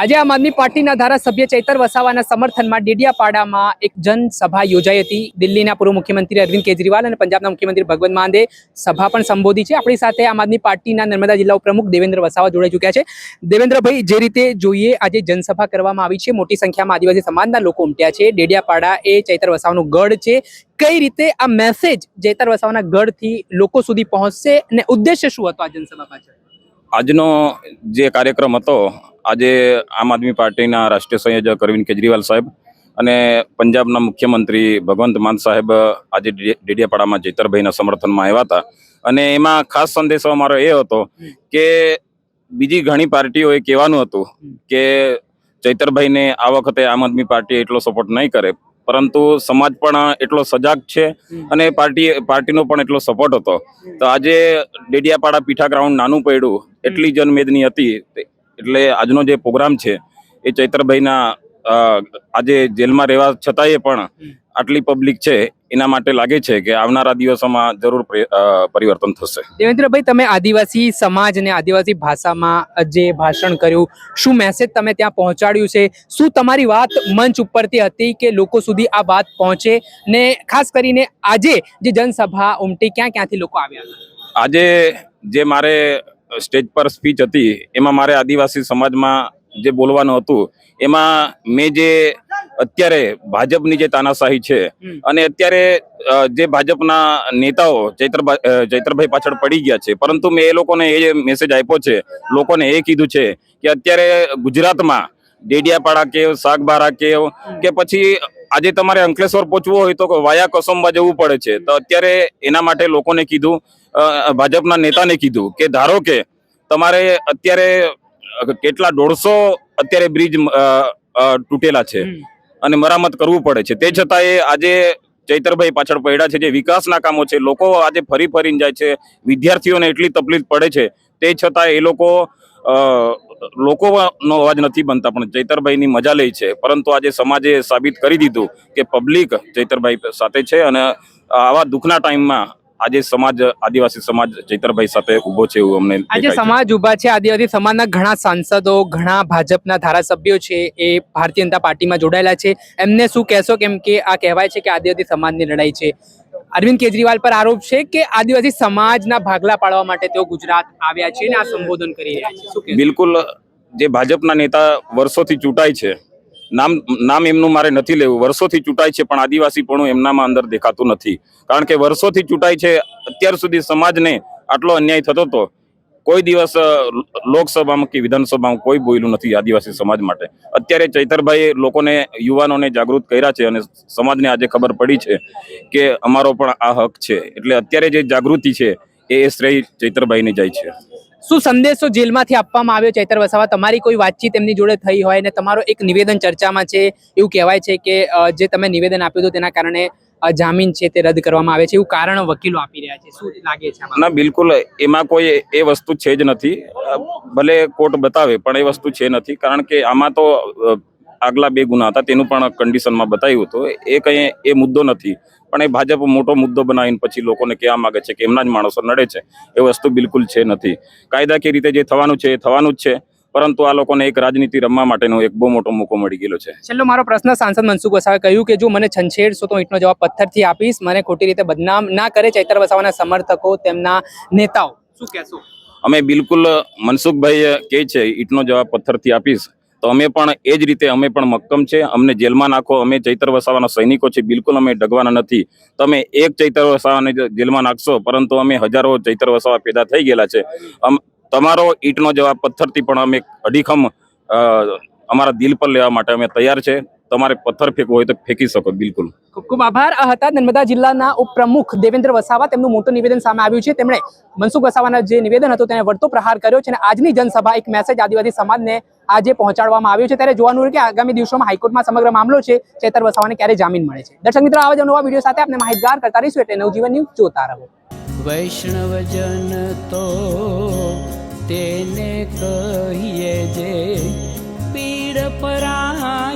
આજે આમ આદમી પાર્ટીના ધારાસભ્ય ચૈતર વસાવાના સમર્થનમાં ડેડિયાપાડામાં એક જનસભા યોજાઈ હતી. દિલ્હીના પૂર્વ મુખ્યમંત્રી અરવિંદ કેજરીવાલ અને પંજાબના મુખ્યમંત્રી ભગવંત માનદે સભા પણ સંબોધી છે. આપણી સાથે આમ આદમી પાર્ટીના નર્મદા જિલ્લા પ્રમુખ દેવેન્દ્ર વસાવા જોડાઈ ચૂક્યા છે. દેવેન્દ્રભાઈ, જે રીતે જોઈએ આજે જનસભા કરવામાં આવી છે, મોટી સંખ્યામાં આદિવાસી સમાજના લોકો ઉમટ્યા છે. ડેડિયાપાડા એ ચૈતર વસાવાનું ગઢ છે. કઈ રીતે આ મેસેજ ચૈતર વસાવાના ગઢથી લોકો સુધી પહોંચશે અને ઉદ્દેશ્ય શું હતો આ જનસભા પાછળ? આજનો જે કાર્યક્રમ હતો આજે આમ આદમી પાર્ટીના રાષ્ટ્રીય સંયોજક અરવિંદ કેજરીવાલ સાહેબ અને પંજાબના મુખ્યમંત્રી ભગવંત માન સાહેબ આજે ડેડિયાપાડામાં જૈતરભાઈના સમર્થનમાં આવ્યા હતા. અને એમાં ખાસ સંદેશો અમારો એ હતો કે બીજી ઘણી પાર્ટીઓએ કહેવાનું હતું કે ચૈતરભાઈને આ વખતે આમ આદમી પાર્ટી એટલો સપોર્ટ નહીં કરે, પરંતુ સમાજ પણ એટલો સજાગ છે અને પાર્ટી, પાર્ટીનો પણ એટલો સપોર્ટ હતો. તો આજે ડેડિયાપાડા પીઠા ગ્રાઉન્ડ નાનું પડ્યું, એટલી જનમેદની હતી. એટલે આજનો જે પ્રોગ્રામ છે એ ચૈતરભાઈના આજે જેલમાં રહેવા છતાંય પણ આટલી પબ્લિક છે એના માટે લાગે છે કે આવનારા દિવસોમાં જરૂર પરિવર્તન થશે. દેવેન્દ્રભાઈ તમે આદિવાસી સમાજ અને આદિવાસી ભાષામાં જે ભાષણ કર્યું શું મેસેજ તમે ત્યાં પહોંચાડ્યું છે? શું તમારી વાત મંચ ઉપરથી હતી કે લોકો સુધી આ વાત પહોંચે? ને ખાસ કરીને આજે જે જનસભા ઉમટી ક્યાં ક્યાંથી લોકો આવ્યા આજે જે મારે સ્ટેજ પર સ્પીચ હતી એમાં મારે આદિવાસી સમાજમાં જે બોલવાનું હતું એમાં મેં જે અત્યારે ભાજપની જે તાનાશાહી છે અને અત્યારે જે ભાજપના નેતાઓ ચૈત્ર ચૈત્રભાઈ પાછળ પડી ગયા છે પરંતુ મેં એ લોકોને એ મેસેજ આપ્યો છે લોકોને એ કીધું છે કે અત્યારે ગુજરાતમાં ડેડિયાપાડા કેવ શાકબારા કેવ કે પછી આજે તમારે અંકલેશ્વર પહોંચવું હોય તો વાયા કસોંબા જવું પડે છે. તો અત્યારે એના માટે લોકોને કીધું ભાજપના નેતાને કીધું કે ધારો કે તમારે અત્યારે કેટલા દોઢસો અત્યારે બ્રિજ તૂટેલા છે અને મરામત કરવું પડે છે. તે છતાં એ આજે ચૈતરભાઈ પાછળ પડ્યા છે જે વિકાસના કામો છે લોકો આજે ફરી ફરીને જાય છે વિદ્યાર્થીઓને એટલી તકલીફ પડે છે. તે છતાં એ લોકો લોકોનો અવાજ નથી બનતા પણ ચૈતરભાઈની મજા લે છે. પરંતુ આજે સમાજે સાબિત કરી દીધું કે પબ્લિક ચૈતરભાઈ સાથે છે અને આવા દુઃખના ટાઈમમાં આજે સમાજ આદિવાસી સમાજ ચૈતરભાઈ સાથે ઊભો છે એવું અમને આજે સમાજ ઊભા છે આદિવાસી સમાજના ઘણા સાંસદો ઘણા ભાજપના ધારાસભ્યો છે એ ભારતીય જનતા પાર્ટીમાં જોડાયેલા છે. એમને શું કહેશો કેમ કે આ કહેવાય છે કે આદિવાસી સમાજની લડાઈ છે. અરવિંદ કેજરીવાલ પર આરોપ છે કે આદિવાસી સમાજના ભાગલા પાડવા માટે તેઓ ગુજરાત આવ્યા છે અને આ સંબોધન કરી રહ્યા છે. બિલકુલ જે ભાજપના નેતા વર્ષોથી ચૂંટાય છે નામ નામ એમનું મારે નથી લેવું. વર્ષોથી ચૂંટાય છે, પણ આદિવાસી પણ એમનામાં અંદર દેખાતું નથી. કારણ કે વર્ષોથી ચૂંટાય છે, અત્યાર સુધી સમાજને આટલો અન્યાય થતો હતો કોઈ દિવસ લોકસભામાં કે વિધાનસભામાં કોઈ બોલ્યું નથી આદિવાસી સમાજ માટે. અત્યારે ચૈતરભાઈએ લોકોને, યુવાનોને જાગૃત કર્યા છે અને સમાજને આજે ખબર પડી છે કે અમારો પણ આ હક છે. એટલે અત્યારે જે જાગૃતિ છે એ શ્રેય ચૈતરભાઈને જાય છે. શું સંદેશો જેલમાંથી આપવામાં આવ્યો ચૈતર વસાવા? તમારી કોઈ વાતચીત એમની જોડે થઈ હોય ને તમારો એક નિવેદન ચર્ચામાં છે, એવું કહેવાય છે કે જે તમે નિવેદન આપ્યું હતું તેના કારણે જામીન છે તે રદ કરવામાં આવે છે, એવું કારણ વકીલો આપી રહ્યા છે. શું લાગે છે ના, બિલકુલ, એમાં કોઈ એ વસ્તુ છે જ નથી. ભલે કોર્ટ બતાવે, પણ એ વસ્તુ છે નથી. કારણ કે આમાં તો આગલા બે ગુના હતા તેનું પણ કન્ડિશનમાં બતાવ્યું હતું. એ કંઈ એ મુદ્દો નથી પણ એ ભાજપ મોટો મુદ્દો બનાવીને પછી લોકોને કહેવા માગે છે કે એમના જ માણસો નડે છે. એ વસ્તુ બિલકુલ છે નથી. કાયદાકીય રીતે જે થવાનું છે એ થવાનું જ છે પરંતુ આ લોકોને એક રાજનીતિ રમવા માટેનો એક બહુ મોટો મોકો મળી ગયેલો છે. છેલ્લો મારો પ્રશ્ન સાંસદ મનસુખ વસાવે કહ્યું કે જો મને છંછેડશો તો ઈંટનો જવાબ પથ્થરથી આપીશ મને ખોટી રીતે બદનામ ના કરે ચૈતર વસાવાના સમર્થકો તેમના નેતાઓ. શું કહેશો? અમે બિલકુલ મનસુખભાઈ કહે છે ઈટનો જવાબ પથ્થરથી આપીશ. તો અમે પણ એ જ રીતે અમે પણ મક્કમ છે. અમને જેલમાં નાખો. અમે ચૈતર વસાવાના સૈનિકો છે બિલકુલ અમે ડગવાના નથી. તમે એક ચૈતર વસાવાને જેલમાં નાખશો, પરંતુ અમે હજારો ચૈતર વસાવા પેદા થઈ ગયેલા છે. તમારો ઈંટનો જવાબ પથ્થરથી પણ અમે અડીખમ અમારા દિલ પર લેવા માટે અમે તૈયાર છે. તમારે પથ્થર ફેંકવો હોય તો ફેંકી શકો બિલકુલ. ખૂબ ખૂબ આભાર. આ હતા નર્મદા જિલ્લાના ઉપપ્રમુખ દેવેન્દ્ર વસાવા. તેમનું મોટું નિવેદન સામે આવ્યું છે. તેમણે મનસુખ વસાવાના જે નિવેદન હતું તેને વળતો પ્રહાર કર્યો છે અને આજની જનસભા એક મેસેજ આદિવાસી સમાજને આજે પહોંચાડવામાં આવ્યો છે. ત્યારે જોવાનું કે આગામી દિવસોમાં હાઈકોર્ટમાં સમગ્ર મામલો છે. ચેતર વસાવાને ક્યારે જામીન મળે છે. દર્શક મિત્રો આવા જ નવા વીડિયો સાથે આપણે માહિતગાર કરતા રહીશું એટલે નવજીવન ન્યૂઝ જોતા રહો. વૈષ્ણવજન તો તેને કહીએ જે પીડ પરાઈ